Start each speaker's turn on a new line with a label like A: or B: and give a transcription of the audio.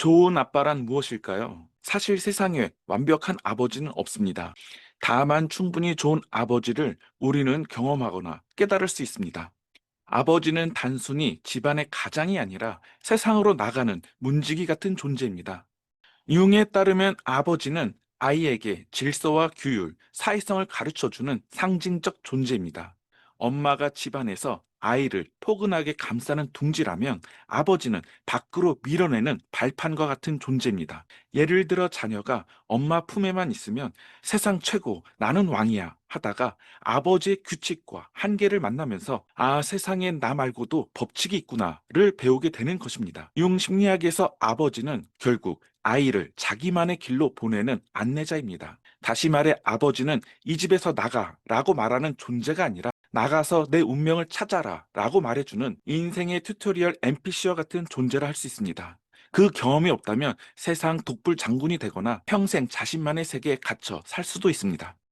A: 좋은 아빠란 무엇일까요? 사실 세상에 완벽한 아버지는 없습니다. 다만 충분히 좋은 아버지를 우리는 경험하거나 깨달을 수 있습니다. 아버지는 단순히 집안의 가장이 아니라 세상으로 나가는 문지기 같은 존재입니다. 융에 따르면 아버지는 아이에게 질서와 규율, 사회성을 가르쳐 주는 상징적 존재입니다. 엄마가 집안에서 아이를 포근하게 감싸는 둥지라면 아버지는 밖으로 밀어내는 발판과 같은 존재입니다. 예를 들어 자녀가 엄마 품에만 있으면 세상 최고, 나는 왕이야 하다가 아버지의 규칙과 한계를 만나면서 아, 세상엔 나 말고도 법칙이 있구나를 배우게 되는 것입니다. 융 심리학에서 아버지는 결국 아이를 자기만의 길로 보내는 안내자입니다. 다시 말해 아버지는 이 집에서 나가 라고 말하는 존재가 아니라 나가서 내 운명을 찾아라 라고 말해주는 인생의 튜토리얼 NPC와 같은 존재라 할 수 있습니다. 그 경험이 없다면 세상 독불 장군이 되거나 평생 자신만의 세계에 갇혀 살 수도 있습니다.